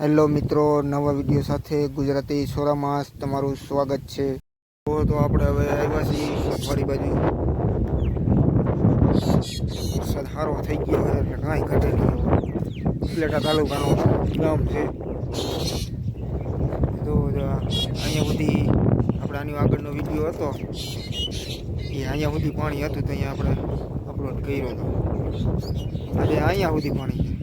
Hello મિત્રો, નવા video સાથે ગુજરાતી સોરામાં તમારું સ્વાગત છે. તો આપણે હવે આવ્યા છીએ ફરી બાજુ. વરસાદ સારો થઈ ગયો છે, એટલે કાંઈ ઘટે નહીં. પ્લેટા તાલુકાનો ગામ છે. તો અહીંયા સુધી આપણે આની આગળનો વીડિયો હતો. એ અહીંયા સુધી પાણી હતું તો અહીંયા આપણે અપલોડ કર્યો હતો. આજે અહીંયા સુધી પાણી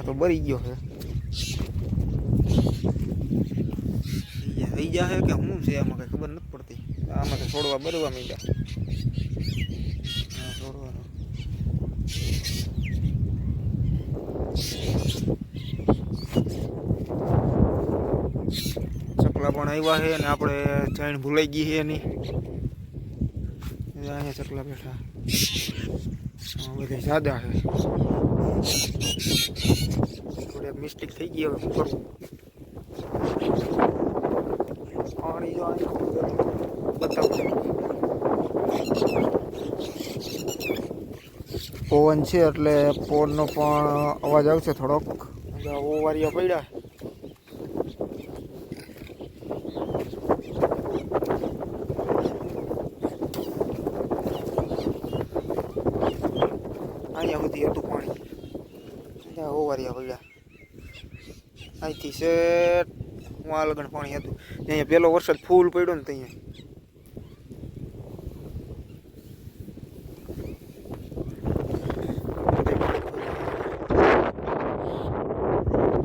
છે કપા બરી ગયો છે. થઈ જાય કે શું છે આમાં કઈ ખબર નથી પડતી. આમાં તો છોડવા બરવા મીડા છોડવાનો. ચકલા પણ આવ્યા છે અને આપણે ચણ ભૂલાઈ ગઈ છે એની. અહીંયા ચકલા બેઠા. બધા સાદા છે. થોડી મિસ્ટેક થઈ ગઈ હવે કરવું? પાણી જો બતાવું. પવન છે એટલે પવનનો પણ અવાજ આવશે થોડોક. ઓવારિયા પડ્યા. અહીંયા સુધી હતું પાણી. ઓવારિયા પડ્યા અહીંથી શેઠ વાં લગન પાણી હતું. અહીંયા પહેલો વરસાદ ફૂલ પડ્યો ને ત્યાં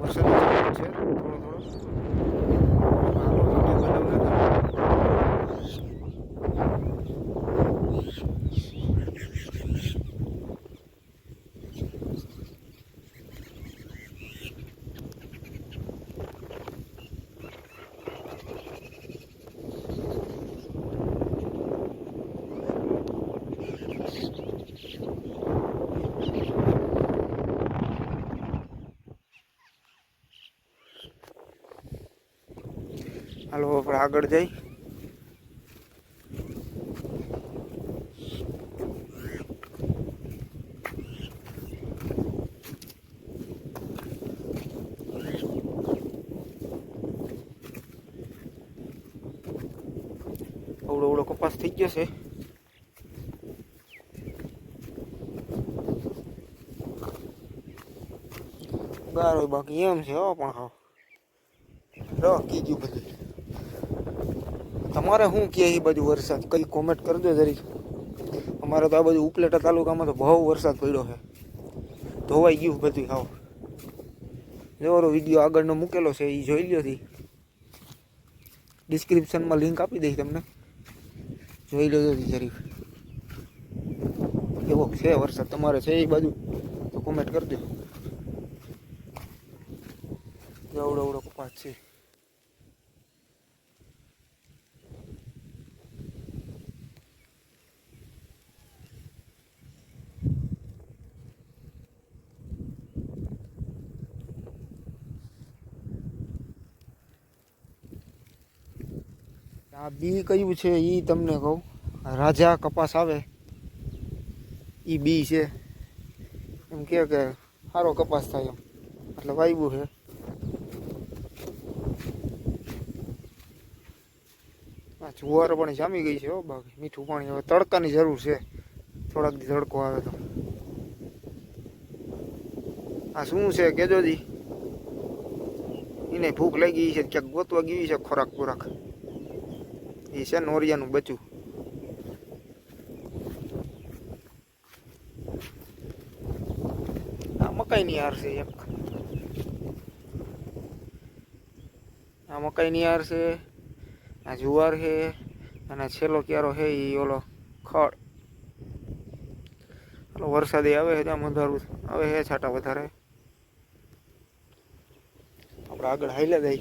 વરસાદ છે થોડો થોડો હાલો વીડિયો બનાવતા હાલો આપણે આગળ જઈ. અવડો અવડો કપાસ થઈ ગયો છે. ગારો બાકી એમ છે હો પણ હા. રો કીધું બધું. તમારે શું કહે એ બાજુ વરસાદ? કઈ કોમેન્ટ કરજો જરી અમારે તો આ બાજુ ઉપલેટા તાલુકામાં તો બહુ વરસાદ પડ્યો છે. ધોવાઈ ગયું બધું હાવ. જોરો વીડિયો આગળનો મૂકેલો છે એ જોઈ લ્યો થી ડિસ્ક્રિપ્શનમાં લિંક આપી દઈશ તમને. જોઈ લેજો જરીક. એવો છે વરસાદ? તમારે છે એ બાજુ? તો કોમેન્ટ કરજો એવડો એવડો કપાસ છે. આ બી કયું છે એ તમને કહું. રાજા કપાસ આવે. એ બી છે. એમ કે સારો કપાસ થાય એમ. એટલે વાયવું છે. આ જુવાર પણ જામી ગઈ છે હો બાકી. મીઠું પાણી હવે તડકાની જરૂર છે. થોડાક દી તડકો આવે તો. આ શું છે કેજો જી? એને ભૂખ લાગી છે, ક્યાંક ગોતવા ગઈ છે ખોરાક ખોરાક. એ છે નોરિયાનું બચ્ચું. આ મકાઈની હાર છે એક. આ મકાઈની હાર છે, આ જુવાર છે, અને છેલ્લો ક્યારો છે એ ઓલો ખડ. ઓલો વરસાદે આવે છે ત્યાં વધારું આવે છે છાંટા વધારે. આપણે આગળ હાઈલા જાય.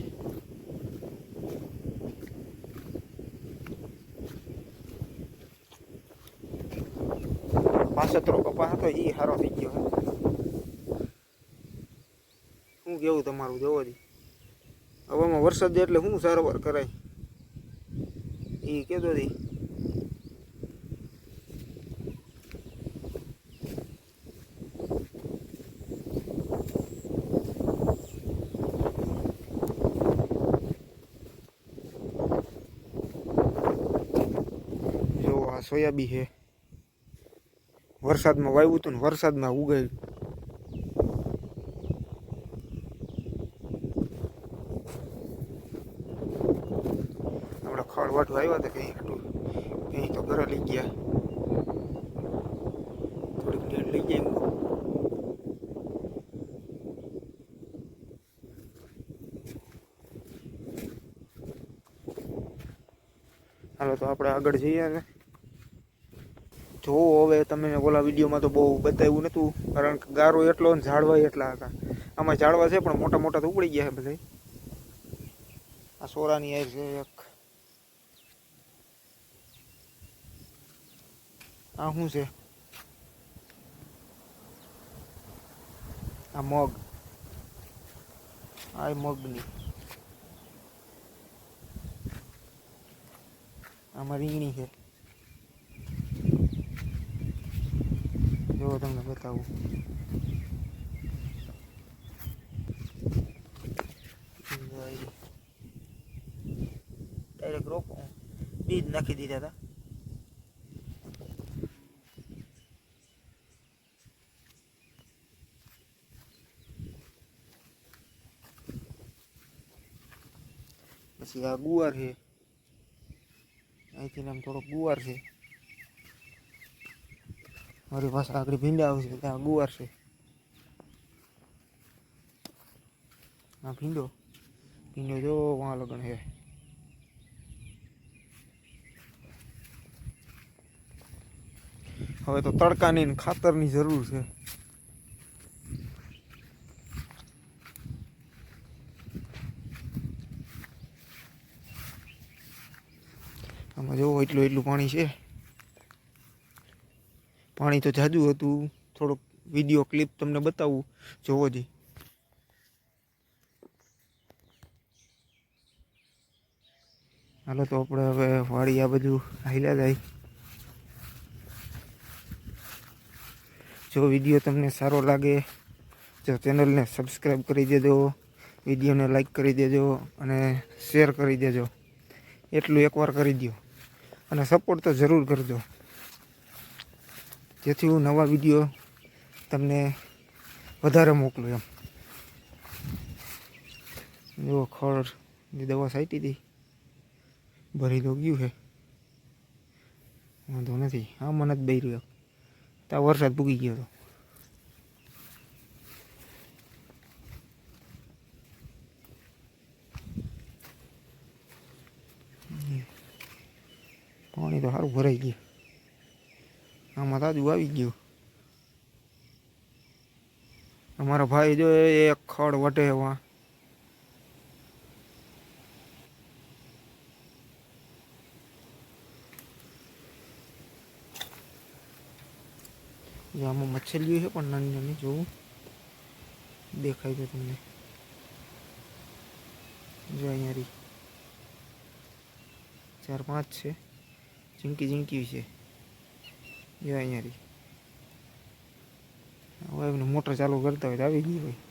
સતરો કપા હતો એ સારો થઈ ગયો શું કેવું તમારું, જોવો જી. હવામાં વરસાદ એટલે શું સારવાર કરાય. એ કહેતો હતી સોયાબી છે. વરસાદમાં વાવ્યું હતું ને વરસાદમાં ઉગાયું. આપણે ખડ આવ્યા હતા કંઈ એટલું તો ઘરે લઈ થોડીક નેટ લઈ હાલો તો આપણે આગળ જઈએ ને. જોવો, હવે તમે ઓલા વિડીયોમાં તો બહુ બતાવ્યું નહોતું કારણ કે ગારો એટલો ને ઝાડવા એટલા હતા. આમાં ઝાડવા છે, પણ મોટા મોટા તો ઉપડી ગયા છે બધા આ સોરાની આઈ છે એક. આ શું છે? આ મગ. આ મગની. આમાં રીંગણી છે. જો તમને બતાવું. ડાયરેક્ટ રોપો બીજ નાખી દીધા હતા પછી આ ગુવાર છે. અહીંથી આમ થોડોક ગુવાર છે. મારી પાસે આગળ ભીંડા આવશે ત્યાં ગુવાર છે. આ ભીંડો ભીંડો જો વાં લગન છે. હવે તો તડકાની ખાતરની જરૂર છે. આમાં જોવો એટલું એટલું પાણી છે. પાણી તો જાજુ હતું. થોડોક વીડિયો ક્લિપ તમને બતાવું. જોવો જી. હાલો તો આપણે હવે વાળી આ બધું હાલ્યા જાય. જો વીડિયો તમને સારો લાગે, જો ચેનલને સબસ્ક્રાઈબ કરી દેજો વિડીયોને લાઈક કરી દેજો અને શેર કરી દેજો. એટલું એકવાર કરી દો અને સપોર્ટ તો જરૂર કરજો. જેથી હું નવા વીડિયો તમને વધારે મોકલું એમ. જો ખડની દવા સાઈટી હતી ભરી તો ગયું છે વાંધો નથી. હા, મને જ બે રહ્યો ત્યાં વરસાદ પૂગી ગયો હતો પાણી તો સારું ભરાઈ ગયું. આમાં તાજુ આવી ગયું. અમારા ભાઈ જો એક ખડ વટે એવા. આમાં મચ્છલીઓ છે પણ નાની નાની જોવું. દેખાય છે તમને. જો અહીંયા ચાર પાંચ છે. ઝીંકી ઝીંકી છે. જો અહીંયા રહી હવે એમને મોટર ચાલુ કરતા હોય તો આવી ગઈ ભાઈ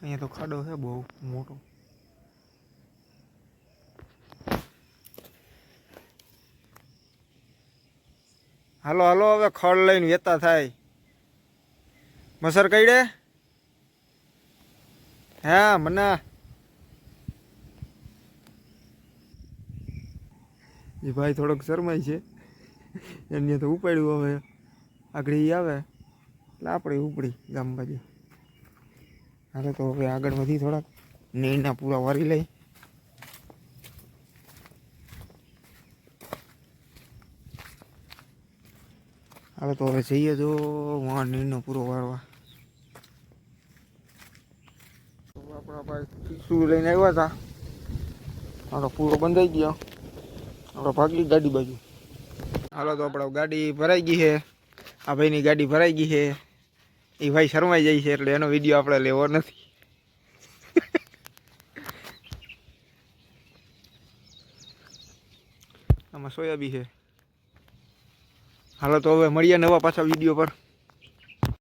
અહીંયા તો ખાડો છે બહુ મોટો. હાલો હાલો, હવે ખડ લઈને વેતા થાય. મસર કઈડે હા મના એ ભાઈ થોડોક શરમાય છે. એને તો ઉપાડ્યું હવે. આગળ એ આવે. એટલે આપણે ઉપડી ગામ બાજુ. હાલો તો હવે આગળ વધી થોડાક. નીરના પૂરા વારી લઈ. હાલો, તો હવે જઈએ જો વાણ નીરનો પૂરો વારવા. તો આપણા ભાઈ શું લઈને આવ્યા હતા? આપણો પૂરો બંધાઈ ગયો. આપણે ભાગી ગાડી બાજુ. હાલો, તો આપણે ગાડી ભરાઈ ગઈ છે. આ ભાઈની ગાડી ભરાઈ ગઈ છે. એ ભાઈ શરમાઈ જાય છે, એટલે એનો વીડિયો આપણે લેવો નથી. આમાં સોયાબી છે. હાલો તો હવે મળીએ નવા પાછા વીડિયો પર.